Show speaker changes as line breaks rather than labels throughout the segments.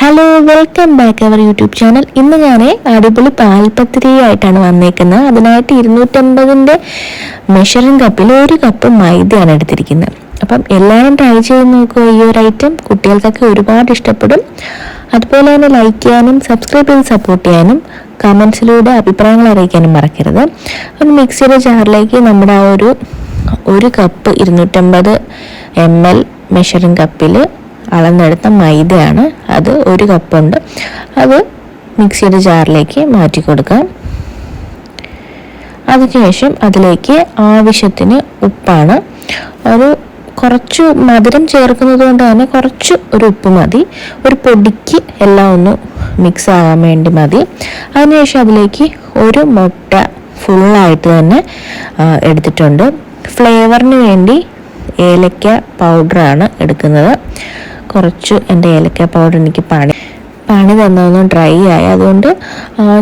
Hello welcome back our YouTube channel ഇന്ന് ഞാൻ അടിപൊളി പാൽപത്തിരി ആയിട്ടാണ് വന്നേക്കുന്നത്. അതിനായിട്ട് ഇരുന്നൂറ്റമ്പതിന്റെ മെഷറിംഗ് കപ്പിൽ ഒരു കപ്പ് മൈദയാണ് എടുത്തിരിക്കുന്നത്. അപ്പം എല്ലാവരും ട്രൈ ചെയ്ത് നോക്കുക ഈ ഒരു ഐറ്റം കുട്ടികൾക്കൊക്കെ ഒരുപാട് ഇഷ്ടപ്പെടും. അതുപോലെ തന്നെ ലൈക്ക് ചെയ്യാനും സബ്സ്ക്രൈബ് ചെയ്ത് സപ്പോർട്ട് ചെയ്യാനും കമൻസിലൂടെ അഭിപ്രായങ്ങൾ അറിയിക്കാനും മറക്കരുത്. അപ്പം മിക്സിയുടെ ജാറിലേക്ക് നമ്മുടെ ആ ഒരു ഒരു കപ്പ് ഇരുന്നൂറ്റമ്പത് എം എൽ മെഷറിംഗ് കപ്പിൽ അളന്നെടുത്ത മൈദയാണ് അത് ഒരു കപ്പുണ്ട്. അത് മിക്സിയുടെ ജാറിലേക്ക് മാറ്റി കൊടുക്കാം. അതിനുശേഷം അതിലേക്ക് ആവശ്യത്തിന് ഉപ്പാണ്. ഒരു കുറച്ച് മധുരം ചേർക്കുന്നത് കൊണ്ട് തന്നെ കുറച്ച് ഒരു ഉപ്പ് മതി. ഒരു പൊടിക്ക് എല്ലാം ഒന്ന് മിക്സ് ആകാൻ വേണ്ടി മതി. അതിനുശേഷം അതിലേക്ക് ഒരു മുട്ട ഫുള്ളായിട്ട് തന്നെ എടുത്തിട്ടുണ്ട്. ഫ്ലേവറിന് വേണ്ടി ഏലക്ക പൗഡറാണ് എടുക്കുന്നത്. കുറച്ച് എന്റെ ഏലക്ക പൗഡർ എനിക്ക് പണി പണി തന്നതൊന്നും ഡ്രൈ ആയി. അതുകൊണ്ട്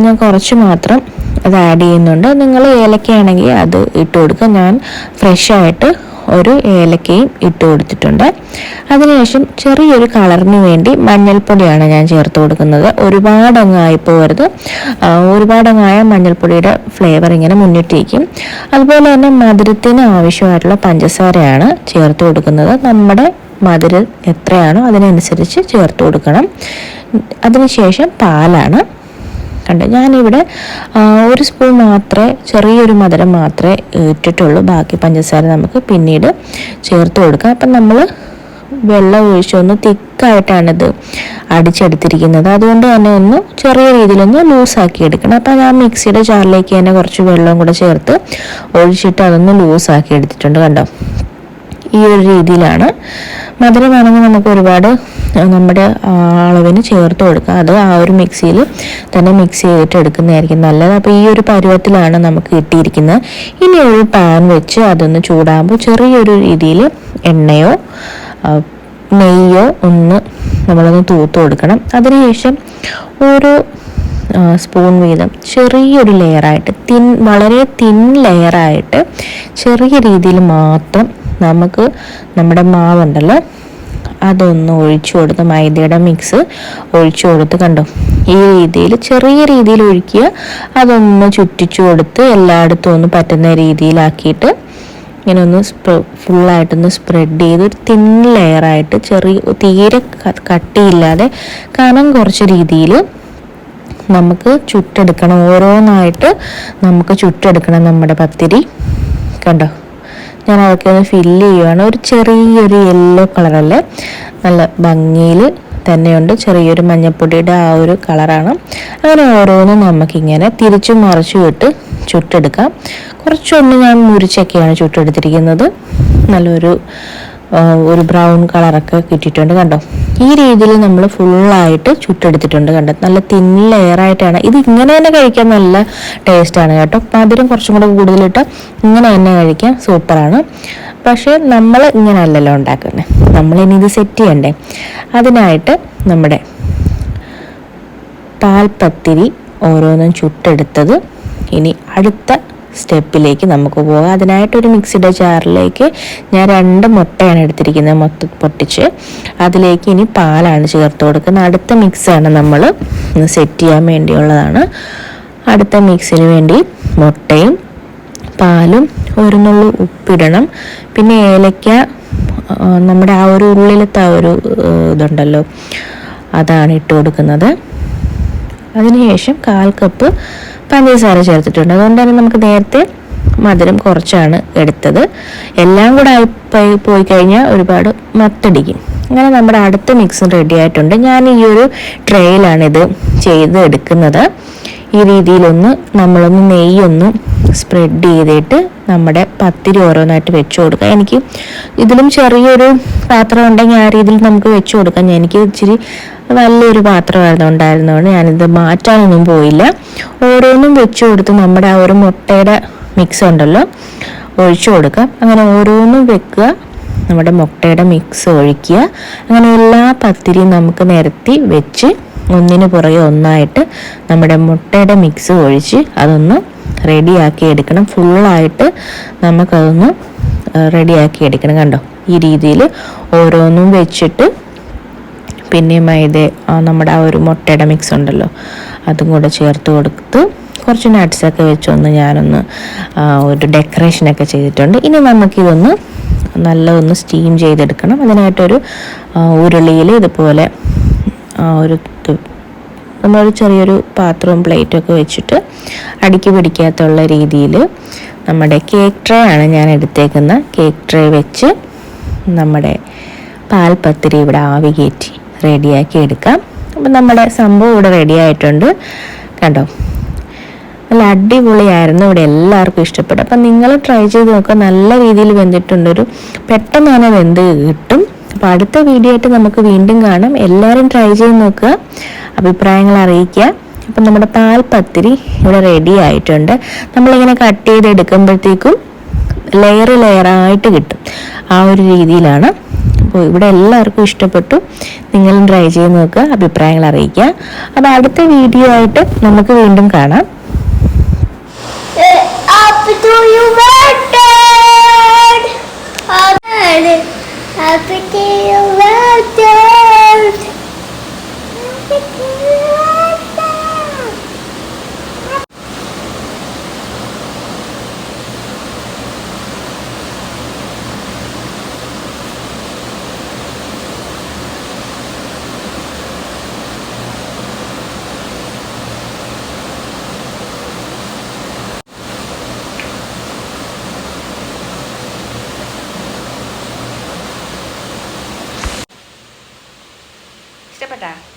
ഞാൻ കുറച്ച് മാത്രം അത് ആഡ് ചെയ്യുന്നുണ്ട്. നിങ്ങൾ ഏലക്കയാണെങ്കിൽ അത് ഇട്ട് കൊടുക്കുക. ഞാൻ ഫ്രഷ് ആയിട്ട് ഒരു ഏലക്കയും ഇട്ട് കൊടുത്തിട്ടുണ്ട്. അതിനുശേഷം ചെറിയൊരു കളറിന് വേണ്ടി മഞ്ഞൾപ്പൊടിയാണ് ഞാൻ ചേർത്ത് കൊടുക്കുന്നത്. ഒരുപാട് പോകരുത് ഒരുപാടങ്ങായ ഒരുപാട് അങ്ങായ മഞ്ഞൾപ്പൊടിയുടെ ഫ്ലേവർ ഇങ്ങനെ മുന്നിട്ടിരിക്കും. അതുപോലെ തന്നെ മധുരത്തിന് ആവശ്യമായിട്ടുള്ള പഞ്ചസാരയാണ് ചേർത്ത് കൊടുക്കുന്നത്. നമ്മുടെ മധുരം എത്രയാണോ അതിനനുസരിച്ച് ചേർത്ത് കൊടുക്കണം. അതിനുശേഷം പാലാണ്. കണ്ടോ? ഞാനിവിടെ ഒരു സ്പൂൺ മാത്രമേ ചെറിയൊരു മധുരം മാത്രമേ ഇട്ടിട്ടുള്ളൂ. ബാക്കി പഞ്ചസാര നമുക്ക് പിന്നീട് ചേർത്ത് കൊടുക്കാം. അപ്പം നമ്മൾ വെള്ളം ഒഴിച്ചൊന്ന് തിക്കായിട്ടാണിത് അടിച്ചെടുത്തിരിക്കുന്നത്. അതുകൊണ്ട് തന്നെ ഒന്ന് ചെറിയ രീതിയിലൊന്ന് ലൂസാക്കി എടുക്കണം. അപ്പം ഞാൻ മിക്സിയുടെ ജാറിലേക്ക് തന്നെ കുറച്ച് വെള്ളവും കൂടെ ചേർത്ത് ഒഴിച്ചിട്ട് അതൊന്ന് ലൂസാക്കി എടുത്തിട്ടുണ്ട്. കണ്ടോ? ഈ ഒരു രീതിയിലാണ്. മധുരമാണെങ്കിൽ നമുക്ക് ഒരുപാട് നമ്മുടെ അളവിന് ചേർത്ത് കൊടുക്കുക അത് ആ ഒരു മിക്സിയിൽ തന്നെ മിക്സ് ചെയ്തിട്ട് എടുക്കുന്നതായിരിക്കും നല്ലത്. അപ്പോൾ ഈ ഒരു പരുവത്തിലാണ് നമുക്ക് കിട്ടിയിരിക്കുന്നത്. ഇനി ഒരു പാൻ വെച്ച് അതൊന്ന് ചൂടാകുമ്പോൾ ചെറിയൊരു രീതിയിൽ എണ്ണയോ നെയ്യോ ഒന്ന് നമ്മളൊന്ന് തൂത്ത് കൊടുക്കണം. അതിനുശേഷം ഓരോ സ്പൂൺ വീതം ചെറിയൊരു ലെയറായിട്ട് തിൻ വളരെ തിൻ ലെയറായിട്ട് ചെറിയ രീതിയിൽ മാത്രം നമുക്ക് നമ്മുടെ മാവുണ്ടല്ലോ അതൊന്ന് ഒഴിച്ചു കൊടുത്ത് മൈദയുടെ മിക്സ് ഒഴിച്ചു കൊടുത്ത് കണ്ടു? ഈ രീതിയിൽ ചെറിയ രീതിയിൽ ഒഴിക്കുക. അതൊന്ന് ചുറ്റിച്ചു കൊടുത്ത് എല്ലായിടത്തും ഒന്ന് പറ്റുന്ന രീതിയിലാക്കിയിട്ട് ഇങ്ങനെ ഒന്ന് ഫുള്ളായിട്ടൊന്ന് സ്പ്രെഡ് ചെയ്ത് ഒരു തിൻ ലെയറായിട്ട് ചെറിയ തീരെ കട്ടിയില്ലാതെ കനം കുറച്ച് രീതിയിൽ നമുക്ക് ചുട്ടെടുക്കണം. ഓരോന്നായിട്ട് നമുക്ക് ചുട്ടെടുക്കണം നമ്മുടെ പത്തിരി. കണ്ടോ? ഞാൻ അതൊക്കെ ഒന്ന് ഫില്ല് ചെയ്യുവാണ്. ഒരു ചെറിയൊരു യെല്ലോ കളറല്ലേ നല്ല ഭംഗിയിൽ തന്നെയുണ്ട്. ചെറിയൊരു മഞ്ഞപ്പൊടിയുടെ ആ ഒരു കളറാണ് അങ്ങനെ ഓരോന്നും നമുക്കിങ്ങനെ തിരിച്ചു മറിച്ചു വിട്ട് ചുട്ടെടുക്കാം. കുറച്ചൊന്ന് ഞാൻ മുരിച്ചൊക്കെയാണ് ചുട്ടെടുത്തിരിക്കുന്നത്. നല്ലൊരു ഒരു ബ്രൗൺ കളറൊക്കെ കിട്ടിയിട്ടുണ്ട് കണ്ടോ? ഈ രീതിയിൽ നമ്മൾ ഫുള്ളായിട്ട് ചുട്ടെടുത്തിട്ടുണ്ട് കണ്ടോ? നല്ല തിൻ ലെയറായിട്ടാണ് ഇത് ഇങ്ങനെ തന്നെ കഴിക്കാൻ നല്ല ടേസ്റ്റാണ് കേട്ടോ. മധുരം കുറച്ചും കൂടെ കൂടുതലിട്ട് ഇങ്ങനെ തന്നെ കഴിക്കാൻ സൂപ്പറാണ് പക്ഷേ നമ്മൾ ഇങ്ങനെ അല്ലല്ലോ ഉണ്ടാക്കുന്നത് നമ്മളിനി ഇത് സെറ്റ് ചെയ്യണ്ടേ? അതിനായിട്ട് നമ്മുടെ പാൽപ്പത്തിരി ഓരോന്നും ചുട്ടെടുത്തത്. ഇനി അടുത്ത സ്റ്റെപ്പിലേക്ക് നമുക്ക് പോകാം. അതിനായിട്ടൊരു മിക്സിയുടെ ജാറിലേക്ക് ഞാൻ രണ്ട് മുട്ടയാണ് എടുത്തിരിക്കുന്നത് മൊത്ത പൊട്ടിച്ച്. അതിലേക്ക് ഇനി പാലാണ് ചേർത്ത് കൊടുക്കുന്നത്. അടുത്ത മിക്സാണ് നമ്മൾ സെറ്റ് ചെയ്യാൻ വേണ്ടിയുള്ളതാണ്. അടുത്ത മിക്സിന് വേണ്ടി മുട്ടയും പാലും ഒരു നുള്ളു ഉപ്പിടണം. പിന്നെ ഏലക്ക നമ്മുടെ ആ ഒരു ഉള്ളിലത്തെ ആ ഒരു ഇതുണ്ടല്ലോ അതാണ് ഇട്ട് കൊടുക്കുന്നത്. അതിനുശേഷം കാൽ കപ്പ് പഞ്ചസാര ചേർത്തിട്ടുണ്ട്. അതുകൊണ്ട് തന്നെ നമുക്ക് നേരത്തെ മധുരം കുറച്ചാണ് എടുത്തത്. എല്ലാം കൂടെ ആയി പോയി- കഴിഞ്ഞാൽ ഒരുപാട് മത്തടിക്കും. അങ്ങനെ നമ്മുടെ അടുത്ത മിക്സും റെഡി ആയിട്ടുണ്ട്. ഞാൻ ഈ ഒരു ട്രേയിലാണ് ഇത് ചെയ്ത് എടുക്കുന്നത്. ഈ രീതിയിലൊന്ന് നമ്മളൊന്ന് നെയ്യൊന്ന് സ്പ്രെഡ് ചെയ്തിട്ട് നമ്മുടെ പത്തിരി ഓരോന്നായിട്ട് വെച്ചു കൊടുക്കാം. എനിക്ക് ഇതിലും ചെറിയൊരു പാത്രം ഉണ്ടെങ്കിൽ ആ രീതിയിൽ നമുക്ക് വെച്ചു കൊടുക്കാം. എനിക്ക് ഇച്ചിരി വലിയൊരു പാത്രമായിരുന്നു ഉണ്ടായിരുന്നതുകൊണ്ട് ഞാനിത് മാറ്റാനൊന്നും പോയില്ല. ഓരോന്നും വെച്ച് കൊടുത്ത് നമ്മുടെ ആ ഒരു മുട്ടയുടെ മിക്സ് ഉണ്ടല്ലോ ഒഴിച്ചു കൊടുക്കുക. അങ്ങനെ ഓരോന്നും വെക്കുക. നമ്മുടെ മുട്ടയുടെ മിക്സ് ഒഴിക്കുക. അങ്ങനെ എല്ലാ പത്തിരിയും നമുക്ക് നിരത്തി വെച്ച് ഒന്നിന് പുറകെ ഒന്നായിട്ട് നമ്മുടെ മുട്ടയുടെ മിക്സ് ഒഴിച്ച് അതൊന്ന് റെഡിയാക്കി എടുക്കണം. ഫുള്ളായിട്ട് നമുക്കതൊന്ന് റെഡിയാക്കി എടുക്കണം കണ്ടോ? ഈ രീതിയിൽ ഓരോന്നും വെച്ചിട്ട് പിന്നെ മൈദ നമ്മുടെ ആ ഒരു മുട്ടയുടെ മിക്സ് ഉണ്ടല്ലോ. അതും കൂടെ ചേർത്ത് കൊടുത്ത് കുറച്ച് നട്ട്സൊക്കെ വെച്ചൊന്ന് ഞാനൊന്ന് ഒരു ഡെക്കറേഷനൊക്കെ ചെയ്തിട്ടുണ്ട്. ഇനി നമുക്കിതൊന്ന് നല്ല ഒന്ന് സ്റ്റീം ചെയ്തെടുക്കണം. അതിനായിട്ടൊരു ഉരുളിയിൽ ഇതുപോലെ ഒരു നമ്മളൊരു ചെറിയൊരു പാത്രവും പ്ലേറ്റും ഒക്കെ വെച്ചിട്ട് അടുക്കി പിടിക്കാത്തുള്ള രീതിയിൽ നമ്മുടെ കേക്ക് ട്രേ ആണ് ഞാൻ എടുത്തേക്കുന്ന കേക്ക് ട്രേ വെച്ച് നമ്മുടെ പാൽപ്പത്തിരി ഇവിടെ ആവി കയറ്റി റെഡിയാക്കി എടുക്കാം. അപ്പം നമ്മുടെ സംഭവം ഇവിടെ റെഡി ആയിട്ടുണ്ട്. കണ്ടോ? നല്ല അടിപൊളിയായിരുന്നു ഇവിടെ എല്ലാവർക്കും ഇഷ്ടപ്പെട്ടു അപ്പം നിങ്ങൾ ട്രൈ ചെയ്ത് നോക്കുക നല്ല രീതിയിൽ വെന്തിട്ടുണ്ട്. ഒരു പെട്ടെന്ന് തന്നെ വെന്ത് കിട്ടും. അപ്പോൾ അടുത്ത വീഡിയോ ആയിട്ട് നമുക്ക് വീണ്ടും കാണാം. എല്ലാവരും ട്രൈ ചെയ്ത് നോക്കുക. അഭിപ്രായങ്ങൾ അറിയിക്കുക. അപ്പം നമ്മുടെ പാൽപ്പത്തിരി ഇവിടെ റെഡി ആയിട്ടുണ്ട്. നമ്മളിങ്ങനെ കട്ട് ചെയ്ത് എടുക്കുമ്പോഴത്തേക്കും ലെയർ ലെയറായിട്ട് കിട്ടും. ആ ഒരു രീതിയിലാണ്. അപ്പോൾ ഇവിടെ എല്ലാവർക്കും ഇഷ്ടപ്പെട്ടു. നിങ്ങളും ട്രൈ ചെയ്ത് നോക്കുക അഭിപ്രായങ്ങൾ അറിയിക്കുക. അപ്പോൾ അടുത്ത വീഡിയോ ആയിട്ട് നമുക്ക് വീണ്ടും കാണാം.
Happy to you, para